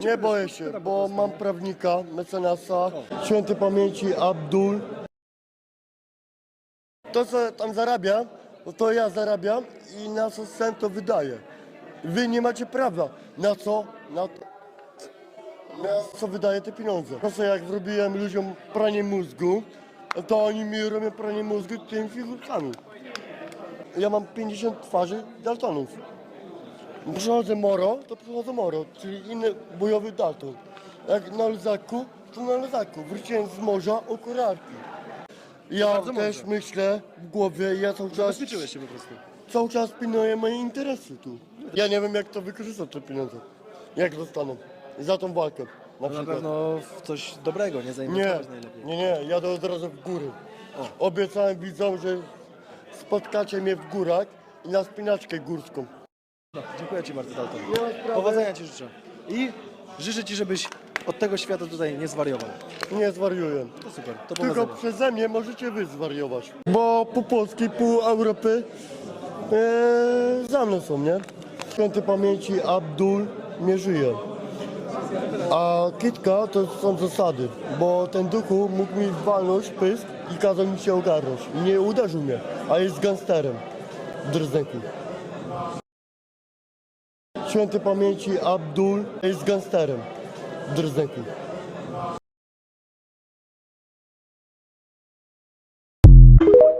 Nie boję się, bo mam prawnika, mecenasa, świętej pamięci Abdul. To, co tam zarabia, no to ja zarabiam i na co sen to wydaję. Wy nie macie prawa. Na co? Na to. Na co wydaję te pieniądze. Po co jak zrobiłem ludziom pranie mózgu, to oni mi robią pranie mózgu tymi figurkami. Ja mam 50 twarzy Daltonów. Przychodzę Moro, to przychodzę Moro, czyli inny bojowy Dalton. Jak na Luzaku, to na Luzaku. Wróciłem z morza o kurarki. Ja Bardzo też mądre. myślę w głowie, ja cały czas, Zabezpieczyłeś się po prostu. cały czas pilnuję moje interesy tu. Ja nie wiem jak to wykorzystać te pieniądze. Jak dostaną. Za tą walkę. Na No na przykład. pewno w coś dobrego, nie Nie, zainwestować najlepiej. nie, nie, jadę od razu w góry. Obiecałem widzom, że spotkacie mnie w górach i na spinaczkę górską. No, dziękuję Ci bardzo, Dalton. Powodzenia Ci życzę. I życzę Ci, żebyś od tego świata tutaj nie zwariował. Nie zwariuję. To super, to Tylko powodzenia. przeze mnie możecie wy zwariować. Bo pół Polski, pół Europy e, za mną są, nie? Świętej pamięci Abdul nie żyje. A Kitka to są zasady, bo ten duchu mógł mi walnąć pysk i kazał mi się ogarnąć. Nie uderzył mnie, a jest gangsterem w Drezdenku świętej pamięci Abdul jest gangsterem w Drzeku. you